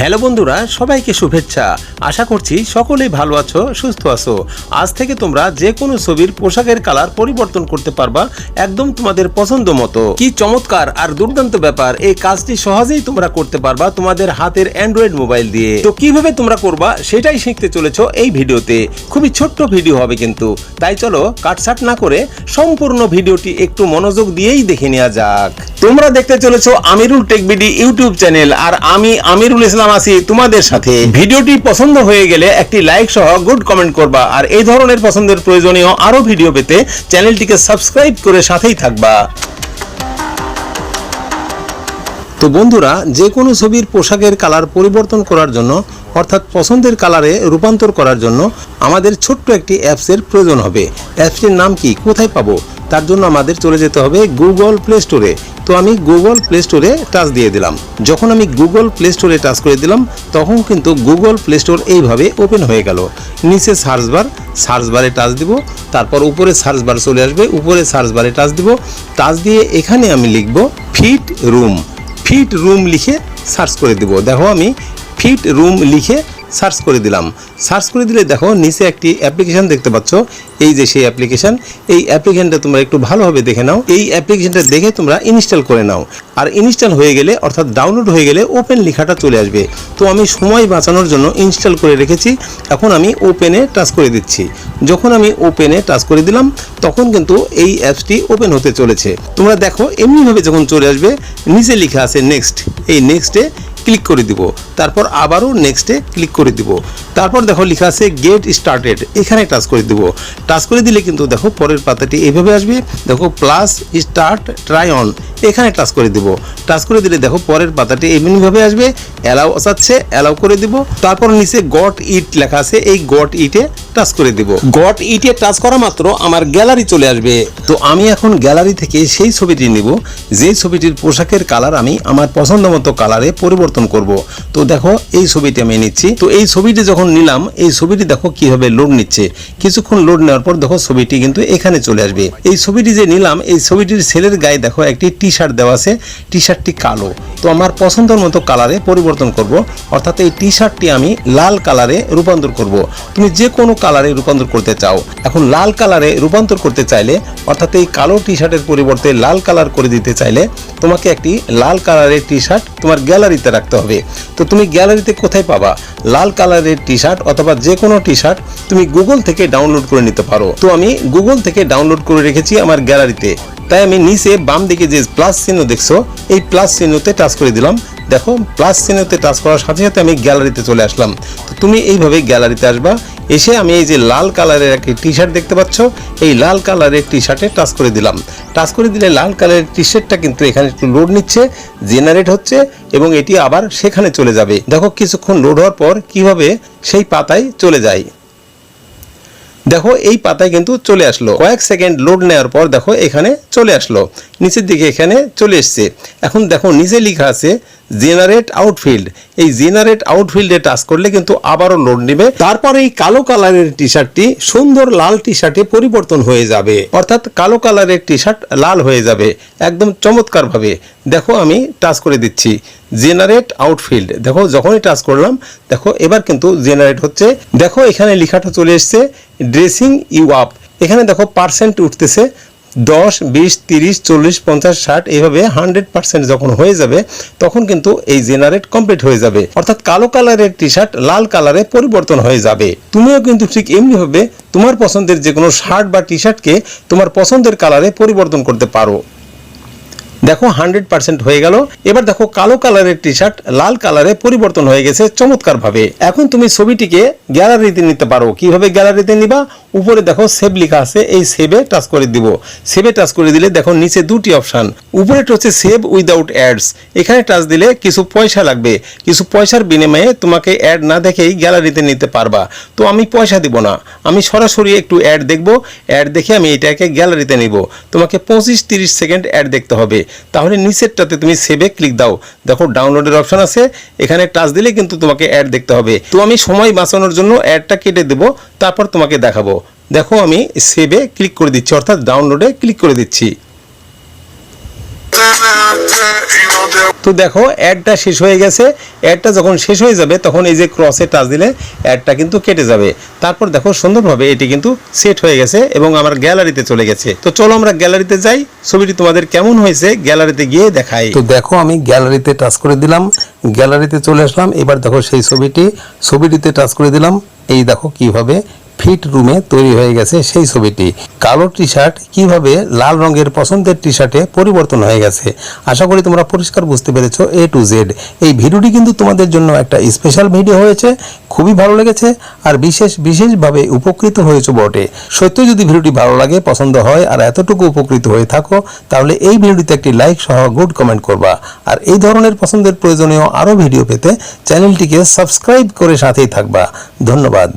Hello বন্ধুরা, সবাইকে শুভেচ্ছা। আশা করছি সকলেই ভালো আছো, সুস্থ আছো। আজ থেকে তোমরা যে কোনো ছবির পোশাকের কালার পরিবর্তন করতে পারবা একদম তোমাদের পছন্দ মতো। কি চমৎকার আর দুর্দান্ত ব্যাপার, এই কাজটি সহজেই তোমরা করতে পারবা তোমাদের হাতের অ্যান্ড্রয়েড মোবাইল দিয়ে। তো কীভাবে তোমরা করবা সেটাই শিখতে চলেছো এই ভিডিওতে। খুবই ছোট্ট ভিডিও হবে কিন্তু। তাই চলো কাটছাট না করে সম্পূর্ণ ভিডিওটি একটু মনোযোগ দিয়েই দেখে নেওয়া যাক। তোমরা দেখতে চলেছো আমিরুল টেকবিডি ইউটিউব চ্যানেল, আর আমি আমিরুল ইসলাম আছি তোমাদের সাথে। ভিডিওটি পছন্দ হয়ে গেলে একটি লাইক সহ গুড কমেন্ট করবা, আর এই ধরনের পছন্দের প্রয়োজনীয় আরও ভিডিও পেতে চ্যানেলটিকে সাবস্ক্রাইব করে সাথেই থাকবা। তো বন্ধুরা যে কোনো ছবির পোশাকের কালার পরিবর্তন করার জন্য, অর্থাৎ পছন্দের কালারে রূপান্তর করার জন্য, আমাদের ছোট্ট একটি অ্যাপসের প্রয়োজন হবে। অ্যাপসটির নাম কি? কোথায় পাবো? তার জন্য আমাদের চলে যেতে হবে গুগল প্লে স্টোরে তো আমি গুগল প্লে স্টোরে টাচ দিয়ে দিলাম। যখন আমি গুগল প্লে স্টোরে টাচ করে দিলাম, তখন কিন্তু গুগল প্লে স্টোর এইভাবে ওপেন হয়ে গেল। নিচে সার্চ বার সার্চ বারে টাচ দিব, তারপর উপরে সার্চ বার চলে আসবে, উপরে সার্চ বারে টাচ দিব। টাচ দিয়ে এখানে আমি লিখব ফিট রুম ফিট রুম লিখে সার্চ করে দিব। দেখো আমি ফিট রুম লিখে সার্চ করে দিলাম। সার্চ করে দিলে দেখো নিচে একটি অ্যাপ্লিকেশন দেখতে পাচ্ছ। এই যে সেই অ্যাপ্লিকেশন, এই অ্যাপ্লিকেশনটা তোমরা একটু ভালোভাবে দেখে নাও। এই অ্যাপ্লিকেশানটা দেখে তোমরা ইনস্টল করে নাও। আর ইনস্টল হয়ে গেলে, অর্থাৎ ডাউনলোড হয়ে গেলে ওপেন লেখাটা চলে আসবে। তো আমি সময় বাঁচানোর জন্য ইনস্টল করে রেখেছি। এখন আমি ওপেনে টাচ করে দিচ্ছি। যখন আমি ওপেনে টাচ করে দিলাম, তখন কিন্তু এই অ্যাপসটি ওপেন হতে চলেছে। তোমরা দেখো, এমনিভাবে যখন চলে আসবে, নিচে লেখা আছে নেক্সট এই নেক্সটে ক্লিক করে দিব। তারপর আবারও নেক্সটে ক্লিক করে দিব। তারপর দেখো লেখা আছে গেট স্টার্টেড এখানে টাচ করে দিব। টাচ করে দিলে কিন্তু দেখো পরের পাতাটি এইভাবে আসবে। দেখো প্লাস স্টার্ট ট্রাই অন এখানে টাচ করে দিব। টাচ করে দিলে দেখো পরের পাতাটি এমনিভাবে আসবে। অ্যালাউ আসাচ্ছে অ্যালাউ করে দিব। তারপর নিচে গট ইট লেখা আছে। এই গট ইটে টাচ করে দিব। গট ইটে টাচ করা মাত্র আমার গ্যালারি চলে আসবে। তো আমি এখন গ্যালারি থেকে সেই ছবিটি নিব। যেই ছবিটির পোশাকের কালার আমি আমার পছন্দ মতো কালারে পরিবর্তন করব। তো দেখো, এই ছবিটি আমি নিচ্ছি। তো এই ছবিটি যখন নিলাম, এই ছবিটি দেখো কীভাবে লোড নিচ্ছে। কিছুক্ষণ লোড নেওয়ার পর দেখো ছবিটি কিন্তু এখানে চলে আসবে। এই ছবিটি যে নিলাম, এই ছবিটির ছেলের গায়ে দেখো একটি টি শার্ট দেওয়া আছে। টি শার্টটি কালো। তো আমার পছন্দের মতো কালারে পরিবর্তন করব। অর্থাৎ এই টি শার্টটি আমি লাল কালারে রূপান্তর করব। তুমি যে কোনো কালারে রূপান্তর করতে চাও। এখন লাল কালারে রূপান্তর করতে চাইলে, অর্থাৎ এই কালো টি শার্টের পরিবর্তে লাল কালার করে দিতে চাইলে, তোমাকে একটি লাল কালারের টি শার্ট তোমার গ্যালারিতে রাখতে হবে। তো তুমি গ্যালারিতে কোথায় পাবা? লাল কালারের টি শার্ট অথবা যে কোনো টি শার্ট তুমি গুগল থেকে ডাউনলোড করে নিতে পারো। তো আমি গুগল থেকে ডাউনলোড করে রেখেছি আমার গ্যালারিতে। তাই আমি নিচে বাম দিকে যে প্লাস চিহ্ন দেখছ, এই প্লাস চিহ্নতে টাচ করে দিলাম। দেখো প্লাস চিহ্নতে টাচ করার সাথে সাথে আমি গ্যালারিতে চলে আসলাম। তো তুমি এইভাবে গ্যালারিতে আসবা। এসে আমি এই যে লাল কালারের একটি টি শার্ট দেখতে পাচ্ছ, এই লাল কালারের টি শার্টে টাচ করে দিলাম। টাচ করে দিলে লাল কালারের টি শার্টটা কিন্তু এখানে একটু লোড নিচ্ছে জেনারেট হচ্ছে এবং এটি আবার সেখানে চলে যাবে। দেখো কিছুক্ষণ লোড হওয়ার পর কীভাবে সেই পাতায় চলে যায়। দেখো এই পাতায় কিন্তু চলে আসলো। কয়েক সেকেন্ড লোড নেওয়ার পর দেখো এখানে চলে আসলো। নিচের দিকে এখানে চলে এসছে। এখন দেখো নিচে লেখা আছে জেনারেট আউটফিল্ড এই জেনারেট আউটফিল্ডে টাচ করলে কিন্তু আবারও লোড নেবে। তারপর এই কালো কালারের টি শার্টটি সুন্দর লাল টি শার্টে পরিবর্তন হয়ে যাবে। অর্থাৎ কালো কালারের টি শার্ট লাল হয়ে যাবে। একদম চমৎকার ভাবে দেখো আমি টাচ করে দিচ্ছি। জেনারেট আউটফিল্ড দেখো যখনই টাচ করলাম, দেখো এবার কিন্তু জেনারেট হচ্ছে। দেখো এখানে লেখাটা চলে এসছে ড্রেসিং ইউ আপ এখানে দেখো পার্সেন্ট উঠতেছে। দশ, বিশ, তিরিশ, চল্লিশ, পঞ্চাশ, ষাট এইভাবে হান্ড্রেড পার্সেন্ট যখন হয়ে যাবে, তখন কিন্তু এই জেনারেট কমপ্লিট হয়ে যাবে। অর্থাৎ কালো কালারের টি শার্ট লাল কালারে পরিবর্তন হয়ে যাবে। তুমিও কিন্তু ঠিক এমনি হবে তোমার পছন্দের যে কোনো শার্ট বা টি শার্টকে তোমার পছন্দের কালারে পরিবর্তন করতে পারো। দেখো হান্ড্রেড পার্সেন্ট হয়ে গেল। এবার দেখো কালো কালারের টি শার্ট লাল কালারে পরিবর্তন হয়ে গেছে চমৎকার ভাবে এখন তুমি ছবিটিকে গ্যালারিতে নিতে পারো। কীভাবে গ্যালারিতে নিবা? উপরে দেখো সেভ লেখা আছে, এই সেভে টাচ করে দিব। সেভে টাচ করে দিলে দেখো নিচে দুটি অপশন। উপরেটা হচ্ছে সেভ উইদাউট অ্যাডস। এখানে টাচ দিলে কিছু পয়সা লাগবে। কিছু পয়সার বিনিময়ে তোমাকে অ্যাড না দেখেই গ্যালারিতে নিতে পারবা। তো আমি পয়সা দিব না। আমি সরাসরি একটু অ্যাড দেখব। অ্যাড দেখে আমি এটাকে গ্যালারিতে নিব। তোমাকে পঁচিশ তিরিশ সেকেন্ড অ্যাড দেখতে হবে। তাহলে নিচেরটাতে তুমি সেভে ক্লিক দাও। দেখো ডাউনলোডের অপশন আছে, এখানে টাচ দিলে কিন্তু তোমাকে অ্যাড দেখতে হবে। তো আমি সময় বাঁচানোর জন্য অ্যাডটা কেটে দেবো, তারপর তোমাকে দেখাবো। দেখো আমি সেভে ক্লিক করে দিচ্ছি, অর্থাৎ ডাউনলোডে ক্লিক করে দিচ্ছি। তো দেখো অ্যাডটা শেষ হয়ে গেছে অ্যাডটা যখন শেষ হয়ে যাবে, তখন এই যে ক্রসে টাচ দিলে অ্যাডটা কিন্তু কেটে যাবে। তারপর দেখো সুন্দরভাবে এটি কিন্তু সেট হয়ে গেছে এবং আমার গ্যালারিতে চলে গেছে। তো চলো আমরা গ্যালারিতে যাই। ছবিটি তোমাদের কেমন হয়েছে গ্যালারিতে গিয়ে দেখাই। তো দেখো, আমি গ্যালারিতে টাচ করে দিলাম গ্যালারিতে চলে আসলাম। এবার দেখো সেই ছবিটি, ছবিটিতে টাচ করে দিলাম। এই দেখো কীভাবে ফিট রুমে তৈরি হয়ে গেছে সেই ছবিটি। কালো টি শার্ট কীভাবে লাল রঙের পছন্দের টি শার্টে পরিবর্তন হয়ে গেছে? আশা করি তোমরা পরিষ্কার বুঝতে পেরেছ এ টু জেড এই ভিডিওটি কিন্তু তোমাদের জন্য একটা স্পেশাল ভিডিও হয়েছে, খুবই ভালো লেগেছে আর বিশেষ, বিশেষভাবে উপকৃত হয়েছে বটে। সত্য যদি ভিডিওটি ভালো লাগে, পছন্দ হয় আর এতটুকু উপকৃত হয়ে থাকো, তাহলে এই ভিডিওটিতে একটি লাইক সহ গুড কমেন্ট করবা। আর এই ধরনের পছন্দের প্রয়োজনীয় আরও ভিডিও পেতে চ্যানেলটিকে সাবস্ক্রাইব করে সাথেই থাকবা। ধন্যবাদ।